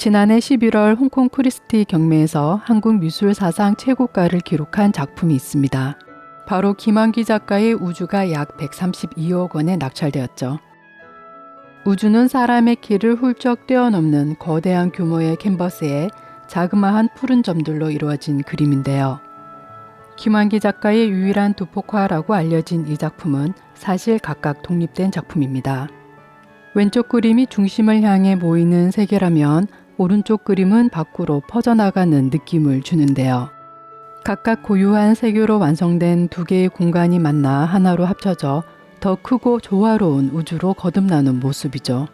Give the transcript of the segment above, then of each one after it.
지난해 11월 홍콩 크리스티 경매에서 한국 미술 사상 최고가를 기록한 작품이 있습니다. 바로 김한기 작가의 우주가 약 132억 원에 낙찰되었죠. 우주는 사람의 키를 훌쩍 뛰어넘는 거대한 규모의 캔버스에 자그마한 푸른 점들로 이루어진 그림인데요. 김한기 작가의 유일한 두폭화라고 알려진 이 작품은 사실 각각 독립된 작품입니다. 왼쪽 그림이 중심을 향해 모이는 세계라면 오른쪽 그림은 밖으로 퍼져나가는 느낌을 주는데요. 각각 고유한 세계로 완성된 두 개의 공간이 만나 하나로 합쳐져 더 크고 조화로운 우주로 거듭나는 모습이죠.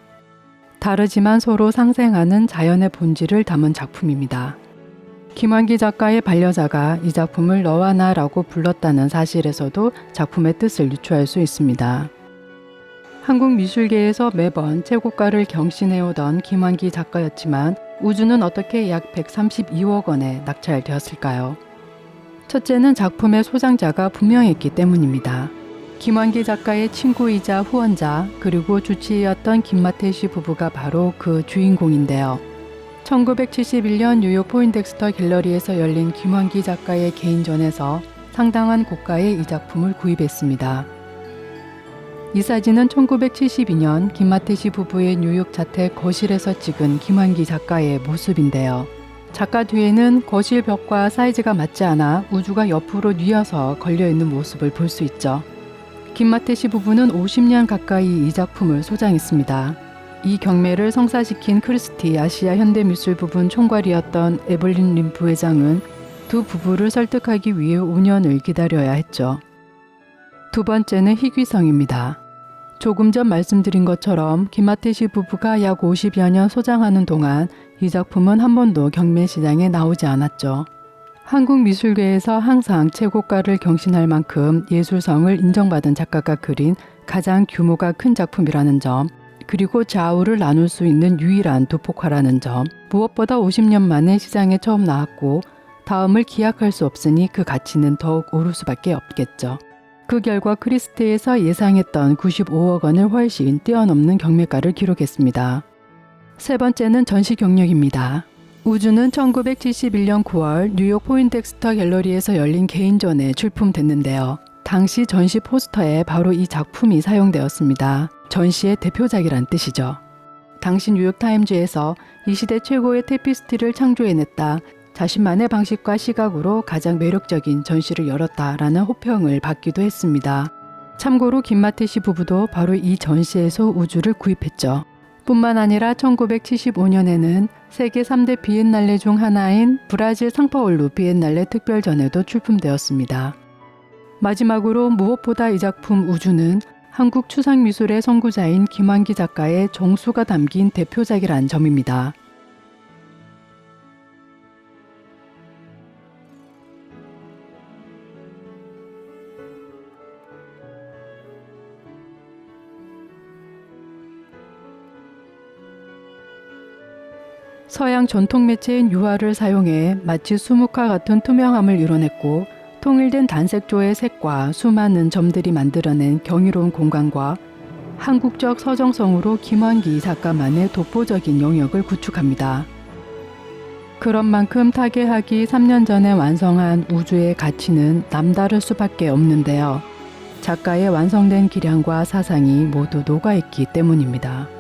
다르지만 서로 상생하는 자연의 본질을 담은 작품입니다. 김환기 작가의 반려자가 이 작품을 너와 나라고 불렀다는 사실에서도 작품의 뜻을 유추할 수 있습니다. 한국 미술계에서 매번 최고가를 경신해오던 김환기 작가였지만 우주는 어떻게 약 132억 원에 낙찰되었을까요? 첫째는 작품의 소장자가 분명했기 때문입니다. 김환기 작가의 친구이자 후원자 그리고 주치의였던 김마태 씨 부부가 바로 그 주인공인데요. 1971년 뉴욕 포인덱스터 갤러리에서 열린 김환기 작가의 개인전에서 상당한 고가의 이 작품을 구입했습니다. 이 사진은 1972년 김마태 씨 부부의 뉴욕 자택 거실에서 찍은 김환기 작가의 모습인데요. 작가 뒤에는 거실 벽과 사이즈가 맞지 않아 우주가 옆으로 뉘어서 걸려 있는 모습을 볼 수 있죠. 김마태 씨 부부는 50년 가까이 이 작품을 소장했습니다. 이 경매를 성사시킨 크리스티 아시아 현대미술 부분 총괄이었던 에블린 림 부회장은 두 부부를 설득하기 위해 5년을 기다려야 했죠. 두 번째는 희귀성입니다. 조금 전 말씀드린 것처럼 김마태 씨 부부가 약 50여 년 소장하는 동안 이 작품은 한 번도 경매 시장에 나오지 않았죠. 한국 미술계에서 항상 최고가를 경신할 만큼 예술성을 인정받은 작가가 그린 가장 규모가 큰 작품이라는 점, 그리고 좌우를 나눌 수 있는 유일한 두 폭화라는 점, 무엇보다 50년 만에 시장에 처음 나왔고 다음을 기약할 수 없으니 그 가치는 더욱 오를 수밖에 없겠죠. 그 결과 크리스트에서 예상했던 95억 원을 훨씬 뛰어넘는 경매가를 기록했습니다. 세 번째는 전시 경력입니다. 우주는 1971년 9월 뉴욕 포인덱스터 갤러리에서 열린 개인전에 출품됐는데요. 당시 전시 포스터에 바로 이 작품이 사용되었습니다. 전시의 대표작이란 뜻이죠. 당시 뉴욕타임즈에서 이 시대 최고의 테피스트를 창조해냈다. 자신만의 방식과 시각으로 가장 매력적인 전시를 열었다라는 호평을 받기도 했습니다. 참고로 김마태 씨 부부도 바로 이 전시에서 우주를 구입했죠. 뿐만 아니라 1975년에는 세계 3대 비엔날레 중 하나인 브라질 상파울루 비엔날레 특별전에도 출품되었습니다. 마지막으로 무엇보다 이 작품 우주는 한국 추상미술의 선구자인 김환기 작가의 정수가 담긴 대표작이란 점입니다. 서양 전통 매체인 유화를 사용해 마치 수묵화 같은 투명함을 이뤄냈고 통일된 단색조의 색과 수많은 점들이 만들어낸 경이로운 공간과 한국적 서정성으로 김환기 작가만의 독보적인 영역을 구축합니다. 그런 만큼 타계하기 3년 전에 완성한 우주의 가치는 남다를 수밖에 없는데요. 작가의 완성된 기량과 사상이 모두 녹아있기 때문입니다.